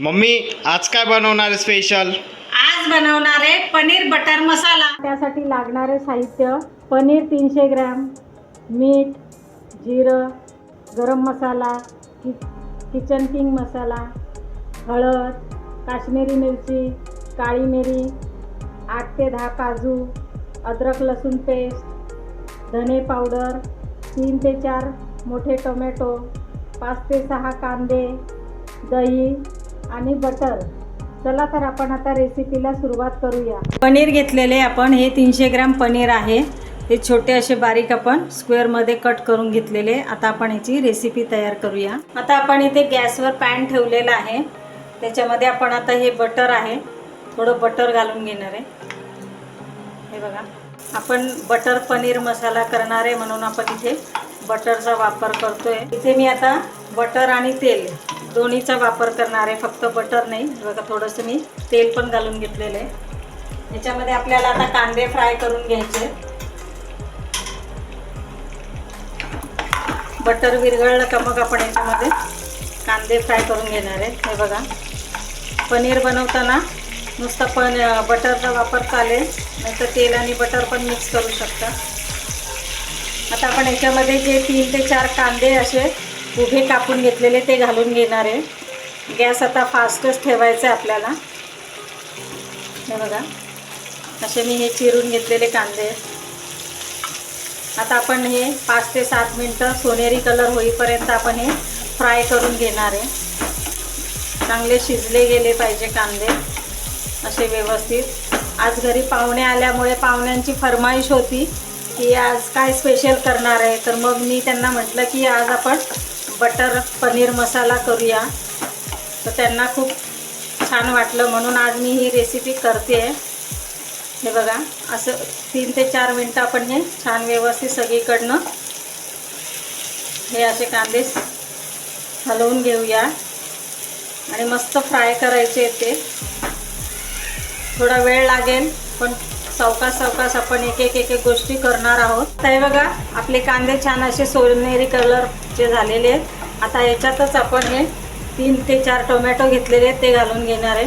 Mummy आज काय बनवणार स्पेशल आज बनवणार आहे पनीर बटर मसाला. त्यासाठी लागणारे साहित्य पनीर तीनशे ग्रॅम मीठ जिरं गरम मसाला कि किचन किंग मसाला हळद काश्मीरी मिरची काळी मिरी आठ ते दहा काजू अद्रक लसूण पेस्ट धने पावडर तीन ते चार मोठे टोमॅटो पाच ते सहा कांदे दही आणि बटर चला तर आपण आता रेसिपीला सुरुवात करूया. पनीर घेतलेले आपण. हे तीनशे ग्रॅम पनीर आहे. हे छोटे असे बारीक आपण स्क्वेअरमध्ये कट करून घेतलेले. आता आपण याची रेसिपी तयार करूया. आता आपण इथे गॅसवर पॅन ठेवलेला आहे. त्याच्यामध्ये आपण आता हे बटर आहे. थोडं बटर घालून घेणार आहे. हे बघा. आपण बटर पनीर मसाला करणार आहे म्हणून आपण इथे बटरचा वापर करतोय. इथे मी आता बटर आणि तेल दोन्हीचा वापर करणार आहे फक्त बटर नाही. बघा थोडंसं मी तेल पण घालून घेतलेलं आहे. याच्यामध्ये आपल्याला आता कांदे फ्राय करून घ्यायचे. बटर विरघळलं का मग आपण याच्यामध्ये कांदे फ्राय करून घेणार आहे. हे बघा. पनीर बनवताना नुसतं पण बटरचा वापर चालेल. नाही तर तेल आणि बटर पण मिक्स करू शकता. आता आपण याच्यामध्ये जे तीन ते चार कांदे असे उभे कापून घेतलेले ते घालून घेणार आहे. गॅस आता फास्टच ठेवायचा आहे आपल्याला. हे बघा. असे मी हे चिरून घेतलेले कांदे आता आपण हे पाच ते सात मिनटं सोनेरी कलर होईपर्यंत आपण हे फ्राय करून घेणार आहे. चांगले शिजले गेले पाहिजे कांदे. असे व्यवस्थित. आज घरी पाहुणे आल्यामुळे पाहुण्यांची फरमाईश होती की आज काय स्पेशल करणार आहे? तर मग मी त्यांना म्हटलं की आज आपण बटर पनीर मसाला करूया. तर त्यांना खूप छान वाटलं. म्हणून आज मी ही रेसिपी करते आहे हे बघा असं तीन ते चार मिनटं आपण हे छान व्यवस्थित सगळीकडनं हे असे कांदे हलवून घेऊया. आणि मस्त फ्राय करायचे ते. थोडा वेळ लागेल पण सावकाश सावकाश आपण एक एक एक एक गोष्टी करणार आहोत. तर हे बघा आपले कांदे छान असे सोनेरी कलरचे झालेले आहेत. आता याच्यातच आपण हे तीन ते चार टोमॅटो घेतलेले आहेत ते घालून घेणार आहे.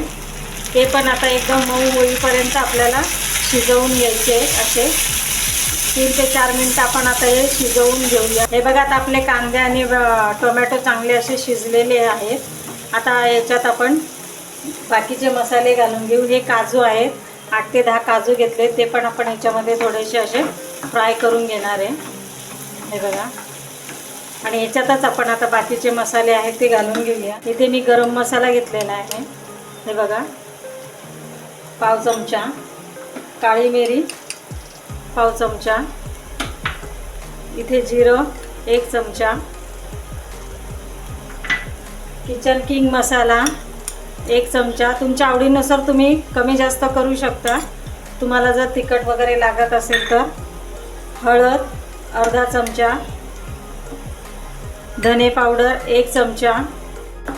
ते पण आता एकदम मऊ होईपर्यंत आपल्याला शिजवून घ्यायचे असे. तीन ते चार मिनटं आपण आता हे शिजवून घेऊया. हे बघा आता आपले कांदे आणि टोमॅटो चांगले असे शिजलेले आहेत. आता याच्यात आपण बाकीचे मसाले घालून घेऊ. हे काजू आहेत. आठ ते दहा काजू घेतले ते पण आपण याच्यामध्ये थोडेसे असे फ्राय करून घेणार आहे. हे बघा. आणि ह्याच्यातच आपण आता बाकीचे मसाले आहेत ते घालून घेऊया. इथे मी गरम मसाला घेतलेला आहे. हे बघा. पाव चमचा. काळी मिरी. पाव चमचा. इथे जिरं एक चमचा. Kitchen King masala. एक चमचा. तुमच्या आवडीनुसार तुम्ही कमी जास्त करू शकता. तुम्हाला जर तिखट वगैरे लागत असेल तर हळद अर्धा चमचा. धने पावडर एक चमचा.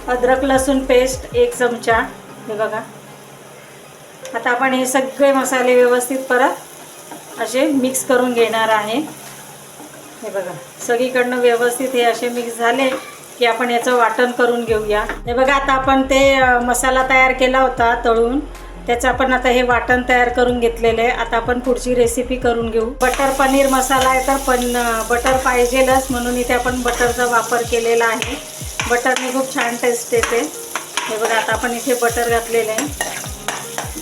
अद्रक लसूण पेस्ट एक चमचा. हे बघा. आता आपण हे सगळे मसाले व्यवस्थित परत असे मिक्स करून घेणार आहे. हे बघा. सगळीकडनं व्यवस्थित हे असे मिक्स झाले. की आपण याचं वाटण करून घेऊया. हे बघा आता आपण ते मसाला तयार केला होता तळून. त्याचं आपण आता हे वाटण तयार करून घेतलेलं आहे. आता आपण पुढची रेसिपी करून घेऊ. बटर पनीर मसाला आहे तर पण बटर पाहिजेलच. म्हणून इथे आपण बटरचा वापर केलेला आहे. बटरने खूप छान टेस्ट येते. हे बघा आता आपण इथे बटर घातलेलं आहे.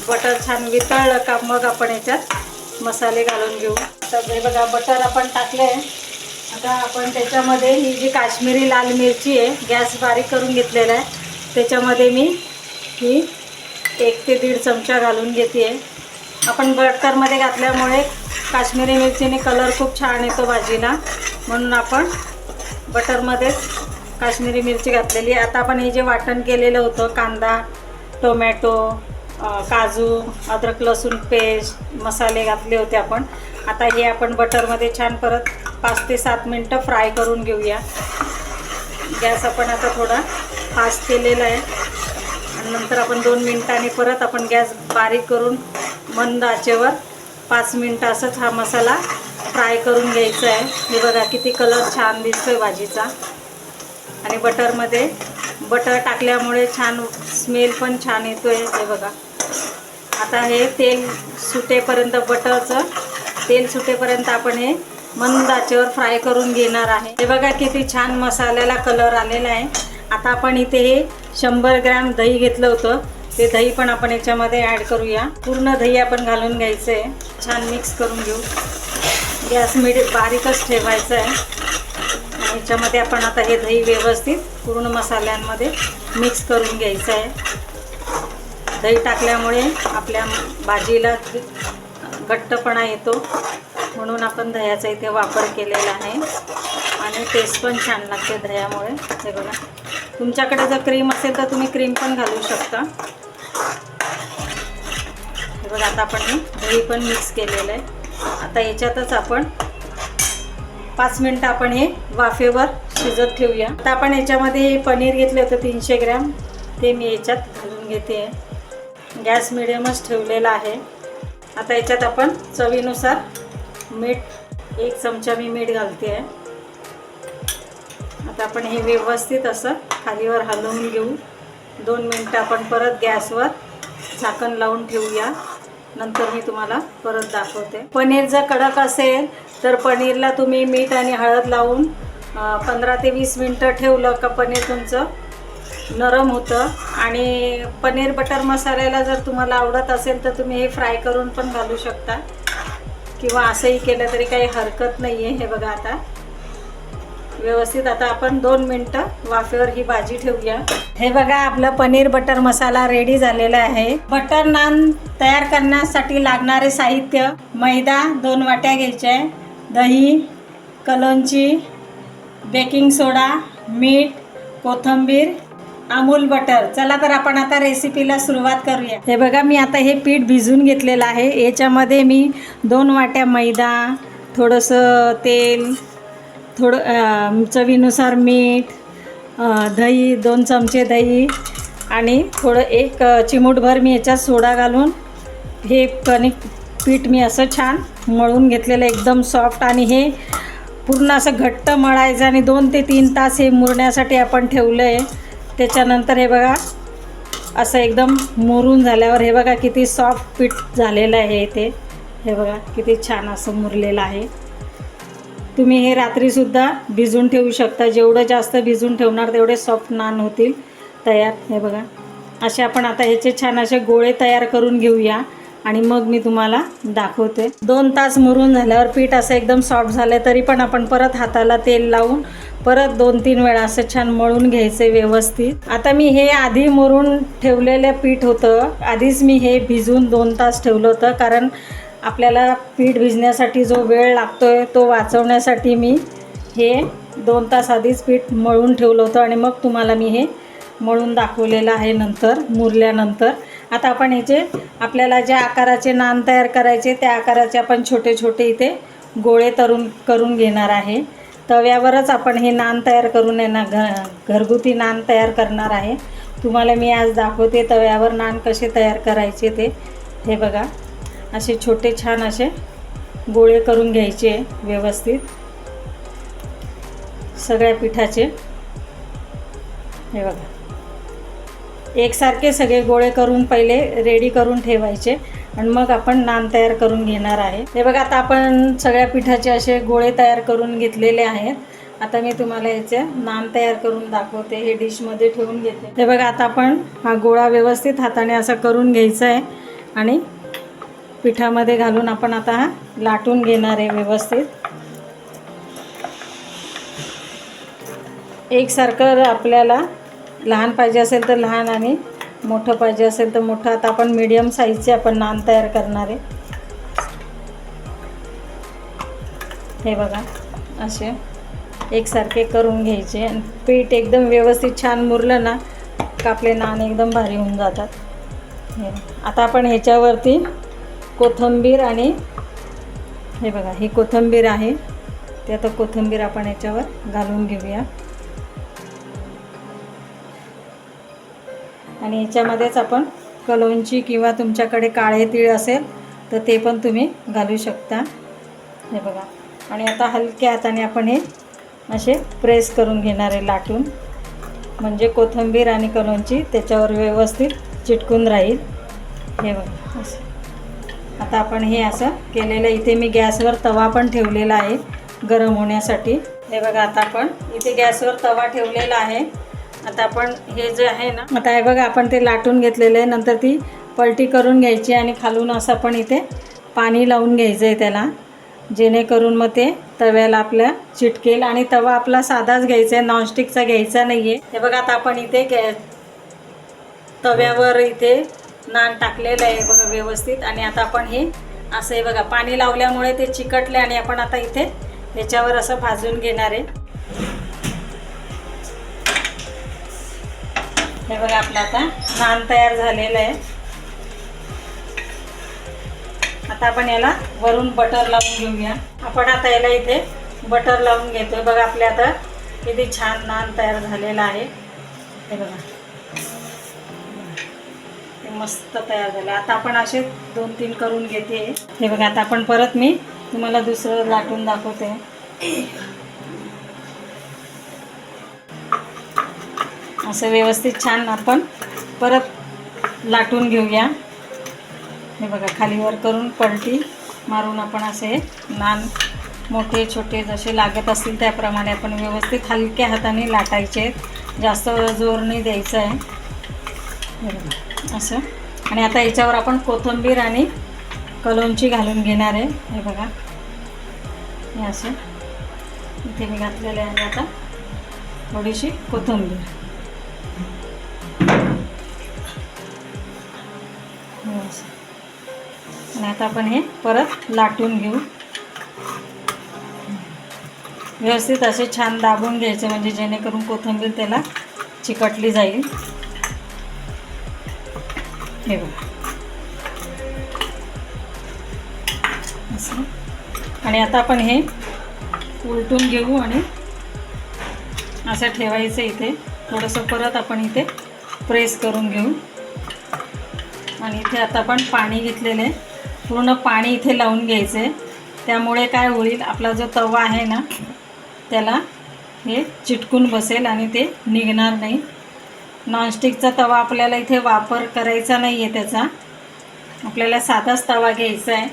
बटर छान वितळलं का मग आपण याच्यात मसाले घालून घेऊ. तर हे बघा बटर आपण टाकले आता आपण त्याच्यामध्ये ही जी काश्मीरी लाल मिरची आहे गॅस बारीक करून घेतलेला आहे. त्याच्यामध्ये मी ही एक ते दीड चमचा घालून घेते आहे आपण बटरमध्ये घातल्यामुळे काश्मीरी मिरचीने कलर खूप छान येतो भाजीला. म्हणून आपण बटरमध्येच काश्मीरी मिरची घातलेली आहे. आता आपण हे जे वाटण केलेलं होतं कांदा टोमॅटो काजू अद्रक लसूण पेस्ट मसाले घातले होते आपण. आता हे आपण बटरमध्ये छान परत पाच ते सात मिनटं फ्राय करून घेऊया. गॅस आपण आता थोडा फास्ट केलेला आहे. आणि नंतर आपण दोन मिनटांनी परत आपण गॅस बारीक करून मंद आचेवर पाच मिनटं असंच हा मसाला फ्राय करून घ्यायचा आहे. हे बघा किती कलर छान दिसतोय भाजीचा. आणि बटरमध्ये बटर टाकल्यामुळे छान स्मेल पण छान येतो आहे हे बघा. आता हे तेल सुटेपर्यंत बटरचं तेल सुटेपर्यंत आपण हे मंद आचेवर फ्राय करून घेणार आहे. हे बघा किती छान मसाल्याला कलर आलेला आहे. आता आपण इथे हे शंभर ग्रॅम दही घेतलं होतं. ते दही पण आपण याच्यामध्ये ॲड करूया. पूर्ण दही आपण घालून घ्यायचं आहे छान मिक्स करून घेऊ. गॅस मिडी बारीकच ठेवायचं आहे याच्यामध्ये आपण आता हे दही व्यवस्थित पूर्ण मसाल्यांमध्ये मिक्स करून घ्यायचं आहे दही टाकल्यामुळे आपल्या भाजीला घट्टपणा येतो. म्हणून आपण दह्याचा इथे वापर केलेला आहे. आणि टेस्ट पण छान लागते दह्यामुळे. हे बघा. तुमच्याकडे जर क्रीम असेल तर तुम्ही क्रीम पण घालू शकता. हे बघा आता आपण हे दही पण मिक्स केलेलं आहे. आता याच्यातच आपण पाच मिनटं आपण हे वाफेवर शिजत ठेवूया. आता आपण याच्यामध्ये पनीर घेतले होते तीनशे ग्रॅम. ते मी याच्यात घालून घेते. गॅस मिडियमच ठेवलेला आहे. आता याच्यात आपण चवीनुसार मीठ एक चमचा मी मीठ घालते आहे आता आपण हे व्यवस्थित असं खालीवर हलवून घेऊ. दोन मिनटं आपण परत गॅसवर झाकण लावून ठेवूया. नंतर मी तुम्हाला परत दाखवते. पनीर जर कडक असेल तर पनीरला तुम्ही मीठ आणि हळद लावून पंधरा ते वीस मिनटं ठेवलं का पनीर तुमचं नरम होतं. आणि पनीर बटर मसाल्याला जर तुम्हाला आवडत असेल तर तुम्ही हे फ्राय करून पण घालू शकता. किंवा असंही केलं तरी काही हरकत नाही आहे हे बघा आता. व्यवस्थित आता आपण दोन मिनटं वाफेवर ही भाजी ठेवूया. हे बघा आपलं पनीर बटर मसाला रेडी झालेला आहे. बटर नान तयार करण्यासाठी लागणारे साहित्य मैदा दोन वाट्या घ्यायचे दही कलोंची बेकिंग सोडा मीठ कोथिंबीर अमूल बटर. चला तर आपण आता रेसिपीला सुरुवात करूया. हे बघा मी आता हे पीठ भिजून घेतलेलं आहे. याच्यामध्ये मी दोन वाट्या मैदा थोडंसं तेल थोडं चवीनुसार मीठ दही दोन चमचे दही आणि थोडं एक चिमूटभर मी याच्यात सोडा घालून हे कणिक पीठ मी असं छान मळून घेतलेलं आहे, एकदम सॉफ्ट आणि हे पूर्ण असं घट्ट मळायचं आणि दोन ते तीन तास हे मुरण्यासाठी आपण ठेवलं आहे त्याच्यानंतर हे बघा असं एकदम मुरून झाल्यावर हे बघा किती सॉफ्ट पीठ झालेलं आहे इथे. हे बघा किती छान असं मुरलेलं आहे. तुम्ही हे रात्रीसुद्धा भिजून ठेवू शकता. जेवढं जास्त भिजून ठेवणार तेवढे सॉफ्ट नान होतील. तयार हे बघा. असे आपण आता ह्याचे छान असे गोळे तयार करून घेऊया आणि मग मी तुम्हाला दाखवते. दोन तास मुरून झाल्यावर पीठ असं एकदम सॉफ्ट झालं तरी पण आपण परत हाताला तेल लावून परत दोन तीन वेळा असं छान मळून घ्यायचं व्यवस्थित. आता मी हे आधी मरून ठेवलेलं पीठ होतं. आधीच मी हे भिजून दोन तास ठेवलं होतं कारण आपल्याला पीठ भिजण्यासाठी जो वेळ लागतो आहे तो वाचवण्यासाठी मी हे दोन तास आधीच पीठ मळून ठेवलं होतं आणि मग तुम्हाला मी हे मळून दाखवलेलं आहे नंतर मुरल्यानंतर. आता आपण ह्याचे आपल्याला ज्या आकाराचे नान तयार करायचे त्या आकाराचे आपण छोटे छोटे इथे गोळे तरून करून घेणार आहे. तव्यावरच आपण हे नान तयार करून आहे ना घ घरगुती नान तयार करणार आहे. तुम्हाला मी आज दाखवते तव्यावर नान कसे तयार करायचे ते. हे बघा असे छोटे छान असे गोळे करून घ्यायचे व्यवस्थित. सगळ्या पिठाचे. हे बघा. एकसारखे सगळे गोळे करून पहिले रेडी करून ठेवायचे. आणि मग आपण नान तयार करून घेणार आहे. हे बघा आता आपण सगळ्या पिठाचे असे गोळे तयार करून घेतलेले आहेत. आता मी तुम्हाला याचे नान तयार करून दाखवते. हे डिशमध्ये ठेवून घेते. हे बघा आता आपण हा गोळा व्यवस्थित हाताने असा करून घ्यायचा आहे. आणि पिठामध्ये घालून आपण आता हा लाटून घेणार आहे व्यवस्थित. एकसारखं आपल्याला लहान पाहिजे असेल तर लहान आणि मोठं पाहिजे असेल तर मोठं. आता आपण मीडियम साईजचे आपण नान तयार करणार आहे. हे बघा असे एकसारखे करून घ्यायचे. आणि पीठ एकदम व्यवस्थित छान मुरलं ना कापले नान एकदम भारी होऊन जातात. हे आता आपण ह्याच्यावरती कोथिंबीर आणि हे बघा ही कोथिंबीर आहे. ते आता कोथिंबीर आपण याच्यावर घालून घेऊया. आणि याच्यामध्येच आपण कलोंची किंवा तुमच्याकडे काळे तीळ असेल तर ते पण तुम्ही घालू शकता. हे बघा. आणि आता हलक्या हाताने आपण हे असे प्रेस करून घेणार आहे लाटून. म्हणजे कोथिंबीर आणि कलोंची त्याच्यावर व्यवस्थित चिटकून राहील. हे बघा असं. आता आपण हे असं केलेलं इथे मी गॅसवर तवा पण ठेवलेला आहे गरम होण्यासाठी. हे बघा आता आपण इथे गॅसवर तवा ठेवलेला आहे. आता आपण हे जे आहे ना आता हे बघा आपण ते लाटून घेतलेलं आहे. नंतर ती पलटी करून घ्यायची आणि खालून असं पण इथे पाणी लावून घ्यायचं आहे त्याला. जेणेकरून मग ते तव्याला आपल्या चिटकेल आणि तवा आपला साधाच घ्यायचा आहे. नॉनस्टिकचा घ्यायचा नाही आहे हे बघा आता आपण इथे घ्या तव्यावर इथे नान टाकलेलं आहे बघा व्यवस्थित. आणि आता आपण हे असं आहे बघा पाणी लावल्यामुळे ते चिकटले आणि आपण आता इथे त्याच्यावर असं भाजून घेणार आहे. हे बघा आपलं आता नान तयार झालेलं आहे. आता आपण याला वरून बटर लावून घेऊया. आपण आता याला इथे बटर लावून घेतोय. बघा आपल्या आता किती छान नान तयार झालेला आहे. हे बघा. मस्त तयार झालं. आता आपण असे दोन तीन करून घेते. हे बघा आता आपण परत मी तुम्हाला दुसरं लाटून दाखवते. असं व्यवस्थित छान आपण परत लाटून घेऊया. हे बघा खालीवर करून पलटी मारून आपण असे नान मोठे छोटे जसे लागत असतील त्याप्रमाणे आपण व्यवस्थित हलक्या हाताने लाटायचे. आहेत जास्त जोर नाही द्यायचं आहे. हे असं. आणि आता याच्यावर आपण कोथिंबीर आणि कलोंची घालून घेणार आहे. हे बघा हे असं. इथे मी घातलेलं आहे आता थोडीशी कोथिंबीर. हो. आणि आता आपण हे परत लाटून घेऊ. व्यवस्थित असे छान दाबून घ्यायचे म्हणजे जेणेकरून कोथिंबीर त्याला चिकटली जाईल. हे बघा. असं. आणि आता आपण हे उलटून घेऊ आणि असं ठेवायचं इथे. थोडंसं परत आपण इथे प्रेस करून घेऊ. आणि इथे आता आपण पाणी घेतलेले. पूर्ण पाणी इथे लावून घ्यायचं. आहे त्यामुळे काय होईल आपला जो तवा आहे ना त्याला हे चिटकून बसेल आणि ते निघणार नाही. नॉनस्टिकचा तवा आपल्याला इथे वापर करायचा नाही आहे त्याचा. आपल्याला साधाच तवा घ्यायचा आहे.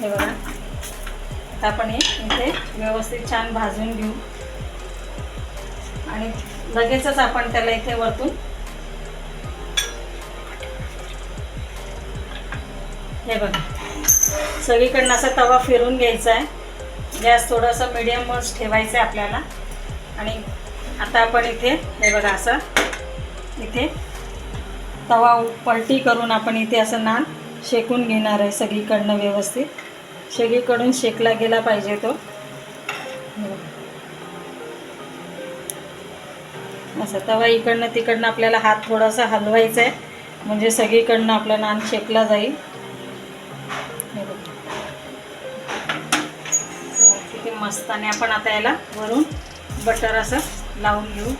हे बघा. आता आपण हे इथे व्यवस्थित छान भाजून घेऊ. आणि लगेचच आपण त्याला इथे वरतून हे बघा. सगळीकडनं असा तवा फिरून घ्यायचा आहे. गॅस थोडंसं मिडियमच ठेवायचं आहे आपल्याला. आणि आता आपण इथे हे बघा असं इथे तवा पलटी करून आपण इथे असं नान शेकून घेणार आहे सगळीकडनं व्यवस्थित. सगळीकडून शेकला गेला पाहिजे तो. असं तवा इकडनं तिकडनं आपल्याला हात थोडासा हलवायचा आहे. म्हणजे सगळीकडनं आपला नान शेकला जाईल. मस्त आणि आपण आता याला वरून बटर असं लावून घेऊ.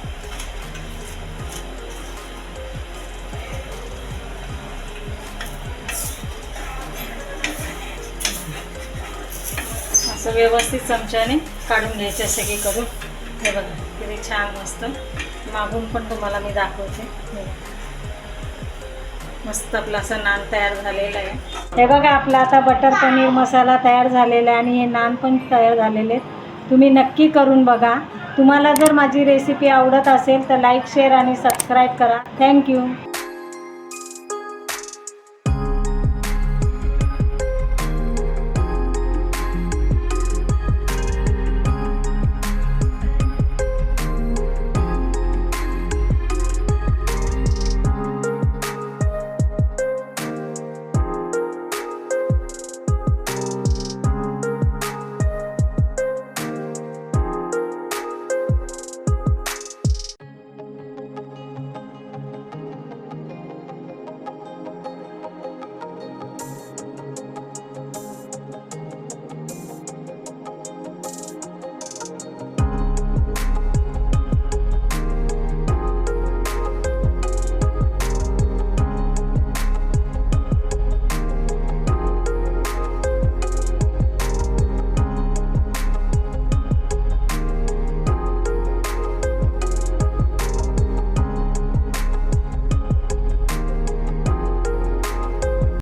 असं व्यवस्थित चमच्याने काढून घ्यायचे सगळीकडून हे बघा किती छान मस्त. मागून पण तुम्हाला मी दाखवते. मस्त आपला असं नान तयार झालेलं आहे. हे बघा आपला आता बटर पनीर मसाला तयार झालेला आहे आणि हे नान पण तयार झालेले आहेत. तुम्ही नक्की करून बघा. तुम्हाला जर माझी रेसिपी आवडत असेल तर लाईक शेअर आणि सबस्क्राईब करा. Thank you